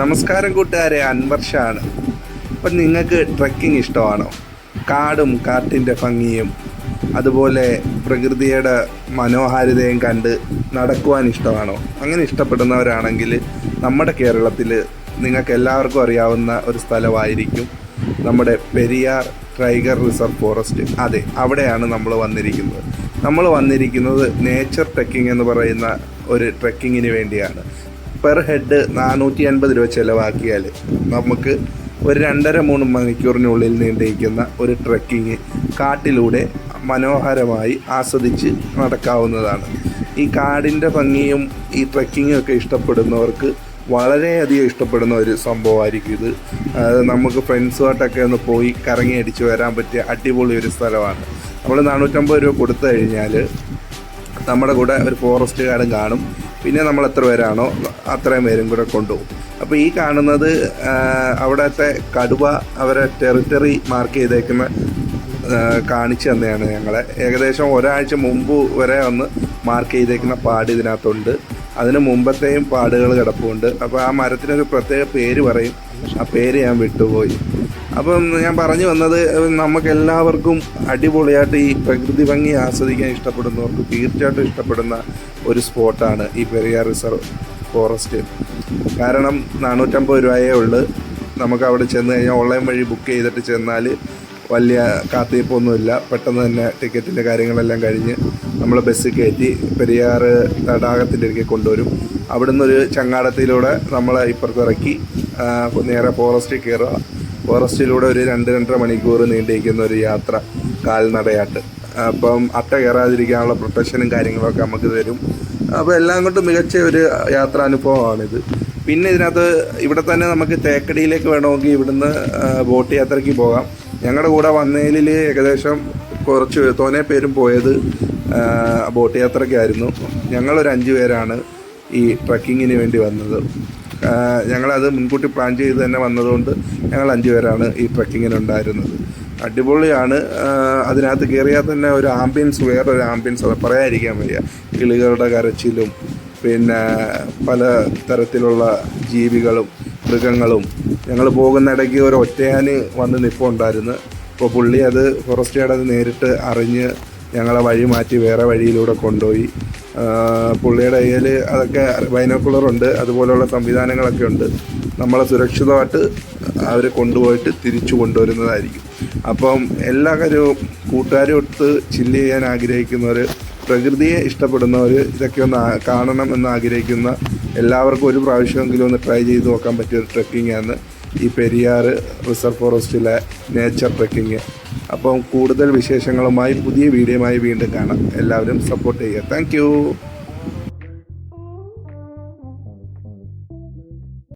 നമസ്കാരം കൂട്ടുകാരെ അൻവർഷാണ്. അപ്പം നിങ്ങൾക്ക് ട്രക്കിംഗ് ഇഷ്ടമാണോ? കാടും കാട്ടിന്റെ ഭംഗിയും അതുപോലെ പ്രകൃതിയുടെ മനോഹാരിതയും കണ്ട് നടക്കുവാൻ ഇഷ്ടമാണോ? അങ്ങനെ ഇഷ്ടപ്പെടുന്നവരാണെങ്കിൽ നമ്മുടെ കേരളത്തിൽ നിങ്ങൾക്ക് എല്ലാവർക്കും അറിയാവുന്ന ഒരു സ്ഥലമായിരിക്കും നമ്മുടെ പെരിയാർ ടൈഗർ റിസർവ് ഫോറസ്റ്റ്. അതെ അവിടെയാണ് നമ്മൾ വന്നിരിക്കുന്നത്. നമ്മൾ വന്നിരിക്കുന്നത് നേച്ചർ ട്രെക്കിംഗ് എന്ന് പറയുന്ന ഒരു ട്രെക്കിങ്ങിന് വേണ്ടിയാണ്. പെർ ഹെഡ് നാനൂറ്റി അൻപത് രൂപ ചിലവാക്കിയാൽ നമുക്ക് ഒരു രണ്ടര മൂന്ന് മണിക്കൂറിനുള്ളിൽ നീണ്ടിരിക്കുന്ന ഒരു ട്രക്കിങ് കാട്ടിലൂടെ മനോഹരമായി ആസ്വദിച്ച് നടക്കാവുന്നതാണ്. ഈ കാടിന്റെ ഭംഗിയും ഈ ട്രക്കിങ്ങും ഒക്കെ ഇഷ്ടപ്പെടുന്നവർക്ക് വളരെയധികം ഇഷ്ടപ്പെടുന്ന ഒരു സംഭവമായിരിക്കും ഇത്. നമുക്ക് ഫ്രണ്ട്സുമായിട്ടൊക്കെ ഒന്ന് പോയി കറങ്ങി അടിച്ച് വരാൻ പറ്റിയ അടിപൊളി ഒരു സ്ഥലമാണ്. നമ്മൾ നാനൂറ്റമ്പത് രൂപ കൊടുത്തു കഴിഞ്ഞാൽ നമ്മുടെ കൂടെ ഒരു ഫോറസ്റ്റുകാരൻ കാണും. പിന്നെ നമ്മൾ എത്ര പേരാണോ അത്രയും പേരും കൂടെ കൊണ്ടുപോകും അപ്പോൾ ഈ കാണുന്നത് അവിടുത്തെ കടുവ അവരെ ടെറിട്ടറി മാർക്ക് ചെയ്തേക്കുന്ന കാണിച്ചു തന്നെയാണ് ഞങ്ങളെ. ഏകദേശം ഒരാഴ്ച മുമ്പ് വരെ ഒന്ന് മാർക്ക് ചെയ്തേക്കുന്ന പാട് ഇതിനകത്തുണ്ട്. അതിന് മുമ്പത്തെയും പാടുകൾ കിടപ്പുണ്ട്. അപ്പോൾ ആ മരത്തിനൊരു പ്രത്യേക പേര് പറയും. ആ പേര് ഞാൻ വിട്ടുപോയി. അപ്പം ഞാൻ പറഞ്ഞു വന്നത് നമുക്കെല്ലാവർക്കും അടിപൊളിയായിട്ട് ഈ പ്രകൃതി ഭംഗി ആസ്വദിക്കാൻ ഇഷ്ടപ്പെടുന്നവർക്ക് തീർച്ചയായിട്ടും ഇഷ്ടപ്പെടുന്ന ഒരു സ്പോട്ടാണ് ഈ പെരിയാർ റിസർവ് ഫോറസ്റ്റ്. കാരണം നാനൂറ്റമ്പത് രൂപയേ ഉള്ളൂ. നമുക്ക് അവിടെ ചെന്ന് കഴിഞ്ഞാൽ ഓൺലൈൻ വഴി ബുക്ക് ചെയ്തിട്ട് ചെന്നാൽ വലിയ കാത്തിരിപ്പൊന്നുമില്ല. പെട്ടെന്ന് തന്നെ ടിക്കറ്റിന്റെ കാര്യങ്ങളെല്ലാം കഴിഞ്ഞ് നമ്മൾ ബസ് കയറ്റി പെരിയാർ തടാകത്തിന്റെ അടുക്കെ കൊണ്ടുവരും. അവിടുന്ന് ഒരു ചങ്ങാടത്തിലൂടെ നമ്മളെ ഇപ്പുറത്ത് ഇറക്കി നേരെ ഫോറസ്റ്റിൽ കയറുക. ഫോറസ്റ്റിലൂടെ ഒരു രണ്ട് രണ്ടര മണിക്കൂർ നീണ്ടിരിക്കുന്ന ഒരു യാത്ര കാൽനടയാട്ട്. അപ്പം അട്ട കയറാതിരിക്കാനുള്ള പ്രൊട്ടക്ഷനും കാര്യങ്ങളൊക്കെ നമുക്ക് തരും. അപ്പോൾ എല്ലാം കൊണ്ടും മികച്ച ഒരു യാത്രാനുഭവമാണിത് പിന്നെ ഇതിനകത്ത് ഇവിടെ തന്നെ നമുക്ക് തേക്കടിയിലേക്ക് വേണമെങ്കിൽ ഇവിടുന്ന് ബോട്ട് യാത്രയ്ക്ക് പോകാം. ഞങ്ങളുടെ കൂടെ വന്നതിൽ ഏകദേശം കുറച്ച് തോനെ പേരും പോയത് ബോട്ട് യാത്രയ്ക്കായിരുന്നു ഞങ്ങളൊരു അഞ്ച് പേരാണ് ഈ ട്രക്കിങ്ങിന് വേണ്ടി വന്നത്. ഞങ്ങളത് മുൻകൂട്ടി പ്ലാൻ ചെയ്ത് തന്നെ വന്നതുകൊണ്ട് ഞങ്ങൾ അഞ്ച് പേരാണ് ഈ ട്രക്കിങ്ങിനുണ്ടായിരുന്നത്. അടിപൊളിയാണ്. അതിനകത്ത് കയറിയാൽ തന്നെ ഒരു ആംബിയൻസ് വേറൊരു ആംബിയൻസ് പറയാതിരിക്കാൻ വയ്യ. കിളികളുടെ കരച്ചിലും പിന്നെ പല തരത്തിലുള്ള ജീവികളും മൃഗങ്ങളും ഞങ്ങൾ പോകുന്ന ഇടയ്ക്ക് ഒരു ഒറ്റയാന് വന്ന് നിൽപ്പുണ്ടായിരുന്നു അപ്പോൾ പുള്ളി അത് ഫോറസ്റ്റ് ഗാർഡ് അത് നേരിട്ട് അറിഞ്ഞ് ഞങ്ങളെ വഴി മാറ്റി വേറെ വഴിയിലൂടെ കൊണ്ടുപോയി. പുള്ളിയുടെ കയ്യിൽ അതൊക്കെ ബൈനോക്കുലറുണ്ട് അതുപോലെയുള്ള സംവിധാനങ്ങളൊക്കെ ഉണ്ട്. നമ്മളെ സുരക്ഷിതമായിട്ട് അവർ കൊണ്ടുപോയിട്ട് തിരിച്ചു കൊണ്ടുവരുന്നതായിരിക്കും. അപ്പം എല്ലാ കാര്യവും കൂട്ടുകാരും ഒത്ത് ചില്ല് ചെയ്യാൻ ആഗ്രഹിക്കുന്നവർ പ്രകൃതിയെ ഇഷ്ടപ്പെടുന്നവർ ഇതൊക്കെ ഒന്ന് കാണണം എന്ന് ആഗ്രഹിക്കുന്ന എല്ലാവർക്കും ഒരു പ്രാവശ്യമെങ്കിലും ഒന്ന് ട്രൈ ചെയ്ത് നോക്കാൻ പറ്റിയ ഒരു ട്രെക്കിംഗ് ആണ് ഈ പെരിയാർ റിസർവ് ഫോറസ്റ്റിലെ നേച്ചർ ട്രക്കിങ് അപ്പം കൂടുതൽ വിശേഷങ്ങളുമായി പുതിയ വീഡിയോയുമായി വീണ്ടും കാണാം. എല്ലാവരും സപ്പോർട്ട് ചെയ്യുക. താങ്ക്